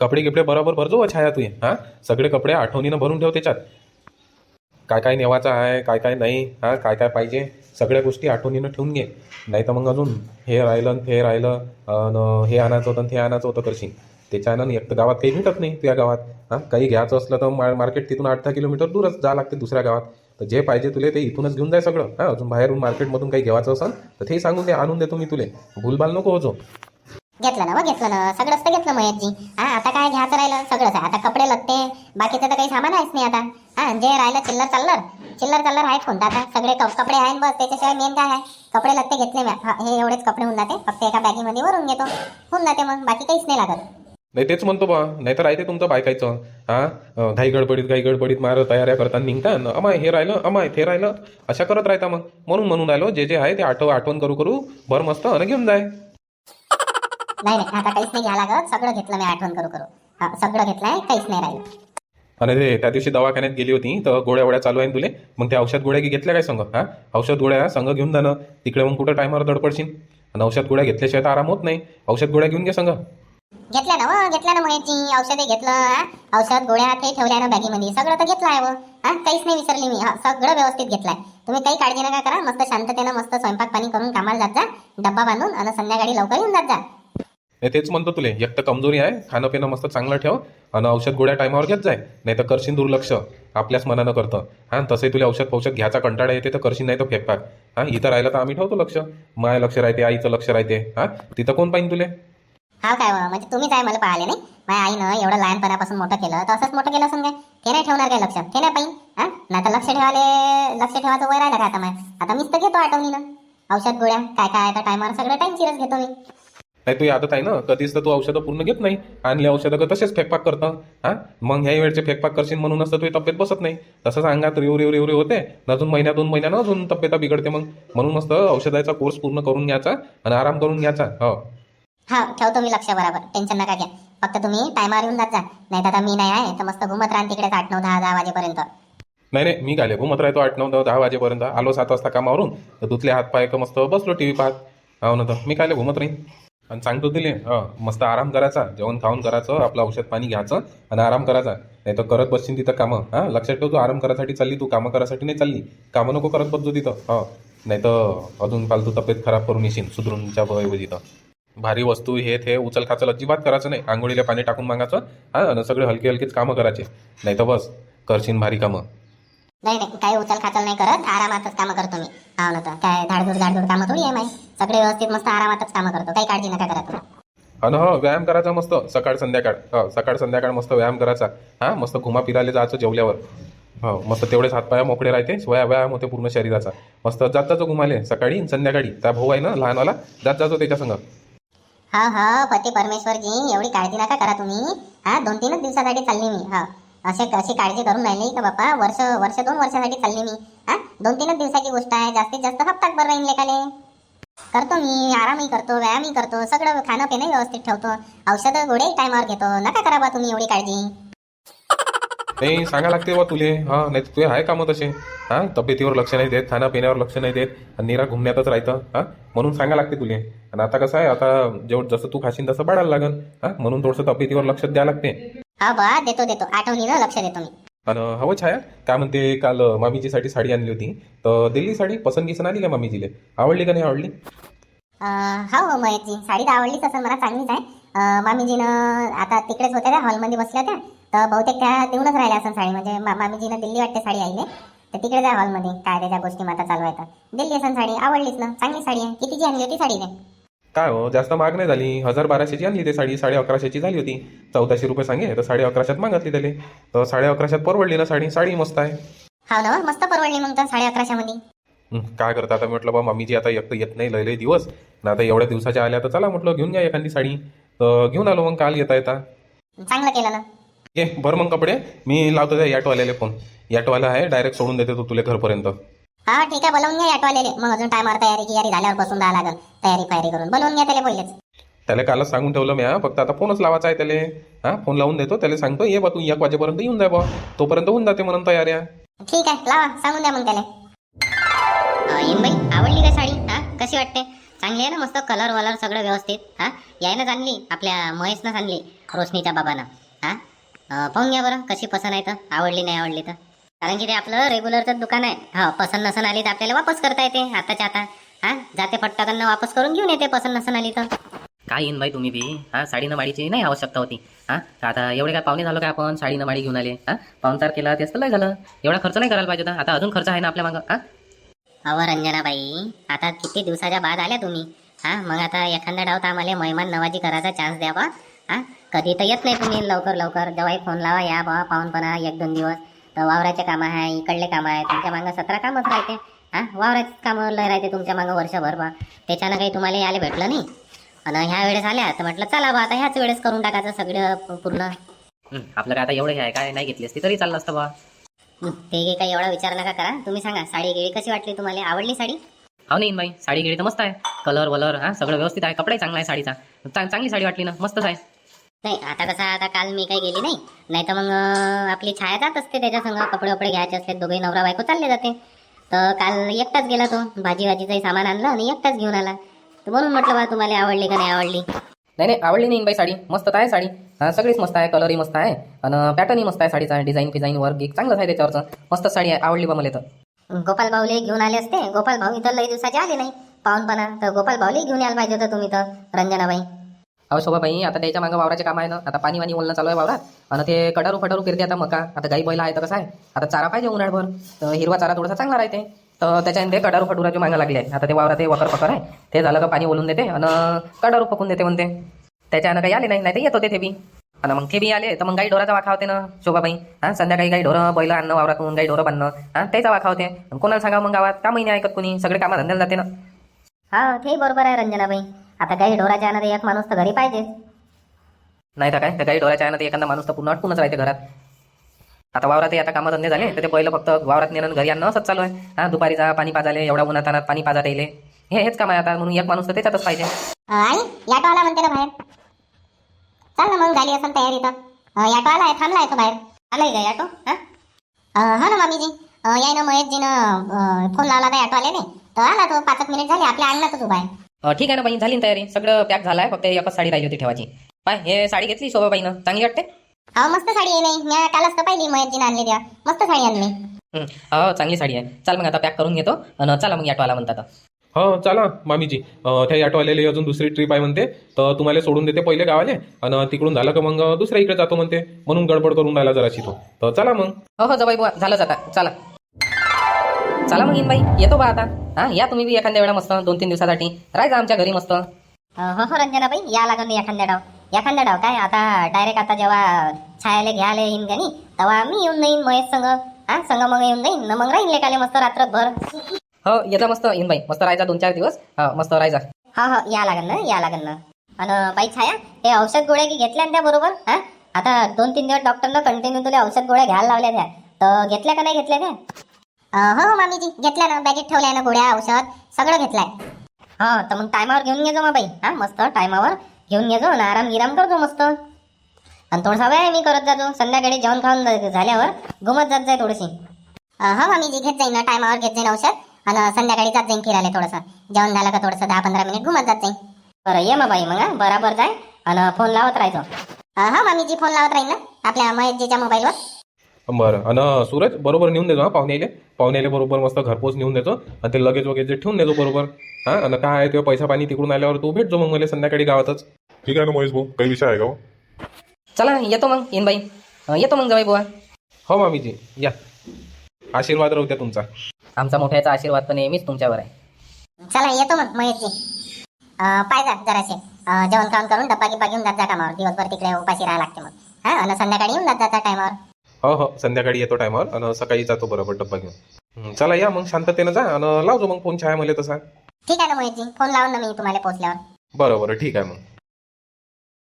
कपडे गिपडे बरोबर भरजो छाया तू हां? सगळे कपडे आठवणीनं भरून ठेव त्याच्यात. काय काय नेवाचं आहे काय काय नाही हां? काय काय पाहिजे? सगळ्या गोष्टी आठवणीनं ठेवून घे. नाही तर मग अजून हे राहिलं हे राहिलं अन हे आणायचं होतं हे ते आणायचं होतं करशील. त्याच्यानं एक तर गावात काही भेटत नाही तुझ्या गावात. हां? काही घ्यायचं असलं तर मा मार्केट तिथून आठ दहा किलोमीटर दूरच जावं लागते दुसऱ्या गावात. तर जे पाहिजे तुले ते इथूनच घेऊन जाय सगळं. हां? अजून बाहेरून मार्केटमधून काही घ्यायचं असेल तर ते सांगून दे आणून देतो मी तुले. भूलभाल नको होतो घेतलं ना व घेतलं ना. सगळंच तर घेतलं महेशजी हा आता काय घ्यायचं राहिलं? सगळंच आहे. आता कपडे लत्ते बाकीचं तर काही सामान आहेच नाही आता. हा जे राहिलं चिल्लर चाललर. चिल्लर चाललर आहेत कोणता आता? सगळे कप- कपडे आहेत बस त्याच्याशिवाय मेन काय आहे? कपडे लत्ते घेतले मी. हे एवढेच कपडे होऊन जाते. फक्त एका बॅगीमध्ये वरून घेतो. होऊन जाते मग. बाकी काहीच नाही लागत. नाही तेच म्हणतो बा. नाही तर राहते तुमचं बायकायचं. हा? घाई गडबडीत घाई गडबडीत मार तयाऱ्या करता निघता न अमाय हे राहिलं अमाय ते राहिलं. अशा करत राहता मग. म्हणून म्हणून राहिलो जे जे आहे ते आठव आठवण करू करू. भर मस्त आणि घेऊन जाय. नाही नाही आता काहीच नाही घ्या लागत. सगळं घेतलं मी आठवण करू करू. हा सगळं घेतलंय काहीच नाही राहिलं. आणि ते त्या दिवशी दवाखान्यात गेली होती तर गोळ्या गोळ्या चालू आहे ना तुले. मग त्या औषध गोळ्या की घेतल्या काय संग हां? औषध गोळ्या संग घेऊन जाणं तिकडे मग कुठं टायमावर दडपडशील आणि औषध गोळ्या घेतल्याशिवाय तर आराम होत नाही. औषध गोळ्या घेऊन घे संग. घेतल्या ना व घेतल्या ना महेशजी औषधे घेतलं हा? औषध गोळ्या ते ठेवल्या ना बॅगीमध्ये. सगळं तर घेतलं आहे व. हा काहीच नाही विसरली मी. हा सगळं व्यवस्थित घेतलंय. तुम्ही काही काळजी नका करा. मस्त शांततेनं मस्त स्वयंपाक पाणी करून कामाला जात जा. डब्बा बांधून आणि संध्याकाळी लवकर येऊन जात जा. नाही तेच म्हणतो तुले. एक तर कमजोरी आहे खाणं पिणं मस्त चांगलं ठेव आणि औषध गोळ्या टायमावर घेत जाय. नाही तर करशील दुर्लक्ष. आपल्याच मनानं करतं. हां तसंही तुला औषध पौषध घ्यायचा कंटाळा येते तर करशील नाही तर फेकपाक हां इथं राहिलं तर आम्ही ठेवतो लक्ष. माय लक्ष राहते आईचं लक्ष राहते. हां तिथं कोण पाहिजे तुले? हा काय म्हणजे तुम्हीच आहे मला पाहिले नाही? माझ्या आईनं एवढं लहानपणापासून मोठं केलं तर असंच मोठं केलं समजा ते नाही ठेवणार काय लक्ष? ते नाही पाहिजे हा नाही तर लक्ष ठेवाले लक्ष ठेवायचं वय राहिलं का आता माय? आता मीच तर घेतो आठवणीनं. औषध गोळ्या काय काय आता टायमावर सगळं टाईम चिरच घेतो मी. नाही तुझी आदत आहे ना कधीच तर तू औषधं पूर्ण घेत नाही. आणले औषधं का तसेच फेकपाक करतं. हां? मग ह्याही वेळचे फेकपाक करशील म्हणूनच तर तुझी तब्येत बसत नाही. तसंच अंगात रिव रिव रिव होते. अजून महिन्या दोन महिन्यानं अजून तब्येत बिघडते मग. म्हणून मस्त औषधाचा कोर्स पूर्ण करून घ्यायचा आणि आराम करून घ्यायचा. हो. हा ठेवतो मी लक्ष बरोबर. टेन्शन नका घ्या फक्त तुम्ही टायमावर येऊन जात जा. नाही तर आता मी नाही आहे तर मस्त घुमत राहा तिकडे आठ नऊ दहा दहा वाजेपर्यंत. नाही नाही मी गाले घुमत राहतो आठ नऊ दहा वाजेपर्यंत. आलो सात वाजता कामावरून. तर धुतले हात पाय का मस्त बसलो टी व्ही पाहत. हो ना तर. मी कायले घुमत राहीन. आणि सांगतो दिले. मस्त आराम करायचा जेवण खाऊन करायचं आपलं औषध पाणी घ्यायचं आणि आराम करायचा. नाही तर करत बसशील तिथं कामं हां? लक्षात ठेव तू आराम करायसाठी चालली तू कामं करायसाठी नाही चालली. कामं नको करत बसतो तिथं हा? नाही तर अजून फालतू तब्येत खराब करून येशील सुधरूनच्या ऐवजी तर भारी वस्तू हे ते उचल खाचल अजिबात करायचं नाही. आंघोळीला पाणी टाकून मागायचं हां? आणि सगळे हलके हलकेच कामं करायचे. नाही तर बस करशील भारी कामं. नाही नाही काही उचल खाचल नाही करत. आरामातच कामं करतो मी. हा ना काय धाडधूड धाडधूड कामं थोडी आहे माही सगळे व्यवस्थित मस्त आरामातच कामं करतो. काही काळजी नका करा तुम्ही. आणि हो व्यायाम करायचा मस्त. सकाळ संध्याकाळ. हो सकाळ संध्याकाळ मस्त व्यायाम करायचा. हां मस्त घुमा फिरायला जायचं जेवल्यावर. हो मस्त तेवढेच हातपाय मोकळे राहते. स्वया व्यायाम होते पूर्ण शरीराचा. मस्त जात जातो घुमाले. सकाळी संध्याकाळी. त्या भाऊ आहे ना लहानवाला जात जातो त्याच्या संग. हा हा पती परमेश्वरजी एवढी काळजी नका करा तुम्ही. हा दोन तीनच दिवसासाठी चालली मी. हा. असे अशी काळजी करून राहिली का बापा वर्ष वर्ष दोन वर्षासाठी चालली मी. हा? दोन तीनच दिवसाची गोष्ट आहे. जास्तीत जास्त हप्ताभर राहील लेखाले. करतो मी आरामही करतो व्यायामही करतो सगळं खाणं पिणं व्यवस्थित ठेवतो. औषधं गोळ्याही टायमावर घेतो. नका करा बा तुम्ही एवढी काळजी. नाही सांगा लागते बा तुले. हा नाही तुझे आहे कामं तसे. हा तब्येतीवर लक्ष नाही देत खाण्यापिण्यावर लक्ष नाही देत आणि निरा घुमण्यातच राहतं. हा? म्हणून सांगा लागते तुले. आणि आता कसं आहे आता जेवढं जसं तू खाशील तसं बाळायला लागन. हा? म्हणून थोडंसं तब्येतीवर लक्ष द्यावं लागते. हा बा देतो देतो. आठवणीनं लक्ष देतो मी. आणि हवं छाया? काय म्हणते काल मामीजीसाठी साडी आणली होती. तर दिल्ली साडी पसंतीचं आली का मामीजीले? आवडली का नाही आवडली? अं, हो हो महेशजी. साडी तर आवडलीच असेल मला चांगलीच आहे. अं, मामीजीनं आता तिकडेच होत्या त्या हॉलमध्ये बसल्या त्या. तर बहुतेक त्या देऊनच राहिल्या असेल साडी. म्हणजे मा- मामीजीनं दिल्ली वाटते साडी आईले. तर तिकडे जा हॉलमध्ये. काय त्याच्या गोष्टी माता चालू आहेत दिल्ली असेल साडी. आवडलीच ना. चांगली साडी आहे. कितीची आणली होती साडी ते काय हो? जास्त महाग नाही झाली. हजार बाराशेची आणली ते साडी. साडे अकराशेची झाली होती. चौदाशे रुपये सांगे. तर साडे अकराशेत मागितली त्याले. तर साडे अकराशेत परवडली ना साडी? साडी मस्त आहे. हो ना मस्त परवडली मग तर साडे अकराशेमध्ये. हं, काय करता आता? म्हटलं बा मम्मीजी आता एक तर येत नाही. लय लय दिवस. ना आता एवढ्या दिवसाच्या आल्या तर चला म्हटलं घेऊन घ्या एखादी साडी. तर घेऊन आलो मग. काल येता येता. चांगलं केलं ना. ये बरं मग कपडे. मी लावतो त्या याटवाल्याला फोन. याटवाला आहे. डायरेक्ट सोडून देते तो तुला घरपर्यंत. हा ठीक आहे बोलवून घ्या ऑटोवालेले मग अजून टायमावर तयारी गियारी झाल्यावर बसून राहा लागेल. तयारी फायरी करून. बोलवून घ्या त्याला पहिलेच. त्याला कालच सांगून ठेवलं मी हा फक्त आता फोनच लावायचा आहे त्याला. हा फोन लावून देतो. त्याला सांगतो ये बा तू एक वाजेपर्यंत येऊन जाय बा. तोपर्यंत होऊन जाते म्हणून तयाऱ्या ठीक आहे लावा. सांगून द्या मग त्याला. बाई आवडली का साडी? हा कशी वाटते? चांगली आहे ना मस्त कलर वलर सगळं व्यवस्थित. हा यायनंच आणली आपल्या महेशनंच आणली रोशनीच्या बाबानं. हा पाहून घ्या बरं कशी पसंत आहे तर. आवडली नाही आवडली तर. कारण की ते आपलं रेग्युलरचं दुकान आहे. हा पसंत नसन आली तर आपल्याला वापस करता येते आताच्या आता. हा जाते पट्टाकडनं वापस करून घेऊन येते पसंत नसन आली तर. काय येईन बाई तुम्ही बी? हा साडीनं माडीची नाही आवश्यकता होती. हा तर आता एवढे काय पाहुणे झालो काय आपण? साडीनं माडी घेऊन आले. हा पाहुणचार केला तेच तर लय झालं. एवढा खर्च नाही करायला पाहिजे होता. आता अजून खर्च आहे ना आपल्या मागं हा? अव रंजनाबाई आता किती दिवसाच्या बाद आल्या तुम्ही. हा मग आता एखाद्या डावत आम्हाला मेहमान नवाजी करायचा चान्स द्या बा. हा कधी तर येत नाही तुम्ही लवकर लवकर. जेव्हाही फोन लावा या बा पाहूनपणा एक दोन दिवस. तर वावराचे कामं आहे इकडले कामं आहे तुमच्या मागं सतरा कामच राहते. हा वावराचे कामं लय राहते तुमच्या मागं वर्षभर बा. त्याच्यानं काही तुम्हाला यायला भेटलं नाही? आणि ह्या वेळेस आल्या तर म्हटलं चला बा आता ह्याच वेळेस करून टाकायचं सगळं पूर्ण. हं, आपलं काय आता एवढं हे आहे काय नाही घेतली असती तरी चाललं असतं बा. ते काही एवढा विचार नका करा. तुम्ही सांगा साडी गिळी कशी वाटली तुम्हाला? आवडली साडी? हो नाही बाई साडी गिडी तर मस्त आहे. कलर वलर हा सगळं व्यवस्थित आहे. कपडाही चांगला आहे साडीचा. चांग- चांगली साडी वाटली ना? मस्तच आहे. नाही आता कसं आता काल मी काही गेली नाही. नाही तर मग आपली छाया जात असते त्याच्या संग कपडे वपडे घ्यायचे असले दोघे नवरा बायको चालले जाते. तर काल एकटाच गेला तो भाजी भाजीचंही सामान आणलं आणि एकटाच घेऊन आला. तर म्हणून म्हटलं बा तुम्हाला आवडली का नाही आवडली? नाही नाही आवडली नाही बाई साडी. मस्त आहे साडी. सगळीच मस्त आहे कलरही मस्त आहे. आणि पॅटर्नही मस्त आहे साडीचा डिझाईन फिझाईन वर्क गिक चांगलंच आहे त्याच्यावरचं. मस्त साडी आहे आवडली बा मला तर. गोपाल भाऊले घेऊन आले असते. गोपाल भाऊ इथं लई दिवसाचे आले नाही. पाहूनपणा तर गोपाल भाऊले घेऊन यायला पाहिजे होतं तुम्ही तर रंजनाबाई अहो शोभा बाई आता त्याच्या मागं वावराचे काम आहे ना. आता पाणी वाणी ओलणं चालू आहे वावरात. आणि ते कडारू फटारू फिरते आता मका. आता गाई बैल आहे तर कसं आहे? आता चारा पाहिजे उन्हाळभर. तर हिरवा चारा थोडासा चांगला राहते. तर त्याच्याने ते कडारू फटुराची मागं लागली आहे. आता ते वावरात ते वकर पकर आहे. ते झालं का पाणी ओलून देते आणि कडारू पकून देते म्हणते. त्याच्यानं काही आले नाही. नाही ते येत होते ते बी आणि मग ते बी आले तर मग गाई ढोराचा वाखा होते ना शोभाबाई हा संध्याकाळी गाई ढोरं बैल आणणं वावरातून गाई ढोरं बांधणं. हा त्याचा वाखा होते. आणि कोणाला सांगा मग गावात? का महिने ऐकत कोणी? सगळे कामं धंद्याला जाते ना. हा ते बरोबर आहे रंजनाबाई आता काही ढोराच्या आणत एक माणूस तर घरी पाहिजेच नाही तर काय? त्या गाई ढोराच्या आहे ना ते एखादा माणूस तर पूर्ण अटकूनच राहते घरात. आता वावरात आता कामं धंदे झाले तर ते पहिलं फक्त वावरात नेणं घरी आणणं असंच चालू आहे. हा दुपारी जा पाणी पाजाले एवढा उन्हात आणत पाणी पाजात येईल हे हेच काम आहे आता म्हणून एक माणूस तर त्याच्यातच पाहिजे. आई याटो आला म्हणते ना बाहेर. चाल ना मग झाली असेल तयारी तर अं, याटो आलाय थांबलाय तो बाहेर. आलाय का याटो? हा? हा ना मामीजी. याय ना महेशजीनं फोन लावला तर याटो आले नाही तर आला तो पाच मिनिट झाले आपल्या उभा आहे. अं, ठीक आहे ना बाई झाली ना तयारी? सगळं पॅक झालं आहे फक्त एकच साडी राहिली होती ठेवायची. पाय हे साडी घेतली शोभाबाईनं चांगली वाटते? हा मस्त साडी आहे नाही मी कालच तर पाहिली महेशजीनं आणली तेव्हा. मस्त साडी आणली हं, हो चांगली साडी आहे. चाल मग आता पॅक करून घेतो. आणि चला मग आला म्हणतात. हो चला मामीजी. अं, त्या ऑटोवाल्याला अजून दुसरी ट्रिप आहे म्हणते. तर तुम्हाला सोडून देते पहिले गावाले. आणि तिकडून झालं का मग दुसऱ्या इकडे जातो म्हणते. म्हणून गडबड करून राहिला जराशी तो. तर चला मग. हो हो जबाई बुवा. झालंच आता चला. चला मग इन बाई येतो बा आता. हा या तुम्ही बी एखाद्या वेळा मस्त दोन तीन दिवसासाठी राहायचा आमच्या घरी मस्त. हो हो रंजनाबाई या लागून एखाद्या डाव. एखाद्या डाव काय आता डायरेक्ट आता जेव्हा छायाले घ्यायला येईन का नाही तेव्हा मी येऊन जाईन महेश संग. हा संग मग येऊन जाईन. न मग राहीन लेकाले मस्त रात्रभर. हो येता मस्त इन बाई. मस्त राहायचा दोन चार दिवस. हा मस्त राहायचा हा हा या लागन ना या लागन. ना आणि बाई छाया हे औषध गोळ्या की घेतल्या ना त्या बरोबर? हा? आता दोन तीन दिवस डॉक्टरनं कंटिन्यू तुला औषध गोळ्या घ्यायला लावल्या त्या. तर घेतल्या का नाही घेतल्या त्या? हो, हो मामीजी. घेतल्या ना बॅगेत ठेवल्या ना गोळ्या औषध सगळं घेतलंय. हा तर मग टायमावर घेऊन घेजो मा बाई. हा मस्त टायमावर घेऊन घेजो ना आराम गिराम करतो मस्त. आणि थोडासा व्यायाम मी करत जातो संध्याकाळी जेवण खाऊन झाल्यावर घुमत जात जाय थोडीशी. हा हो, मामीजी घेत जाईन ना टायमावर घेत जाईन औषध आणि संध्याकाळी जात जाईन फिरायला थोडंसं. जेवण झालं का थोडंसं दहा पंधरा मिनिट घुमत जात जाईन. बरं ये मग बाई मग हा, बराबर जाय आणि फोन लावत राहायचो. हा हो, मामीजी फोन लावत राहील ना आपल्या महेशजीच्या मोबाईलवर बरं. आणि सूरज बरोबर नेऊन देतो हा पाहुण्याले. पाहुण्याले बरोबर मस्त घरपोच नेऊन देतो. आणि ते लगेच वगैरे ठेवून देतो बरोबर. हा आणि काय आहे ते पैसा पाणी तिकडून आल्यावर तू भेटतो मग मला संध्याकाळी गावातच. ठीक आहे ना महेश भाऊ काही विषय आहे का हो? चला येतो मग इन बाई. अं, येतो मग जवाई बुवा. हो मामीजी. या. आशीर्वाद राहू द्या तुमचा. आमचा मोठ्याचा आशीर्वाद पण नेहमीच तुमच्यावर आहे. चला येतो मग महेशजी. पाय जा जराशे अं, जेवण खाऊन करून डब्बा गिब्बा घेऊन जात जा कामावर. दिवसभर तिकडे उपाशी राहायला लागते मग. हा आणि संध्याकाळी येऊन जात जाता टायमावर. हो हो. संध्याकाळी येतो टायमावर आणि सकाळी जातो बरोबर डब्बा घेऊन. चला या मग. शांततेनं जा आणि लावतो मग फोन छाया मला तसा ठीक आहे ना महेशजी फोन लावून ना मी तुम्हाला पोहोचल्यावर. बरं बरं ठीक आहे मग.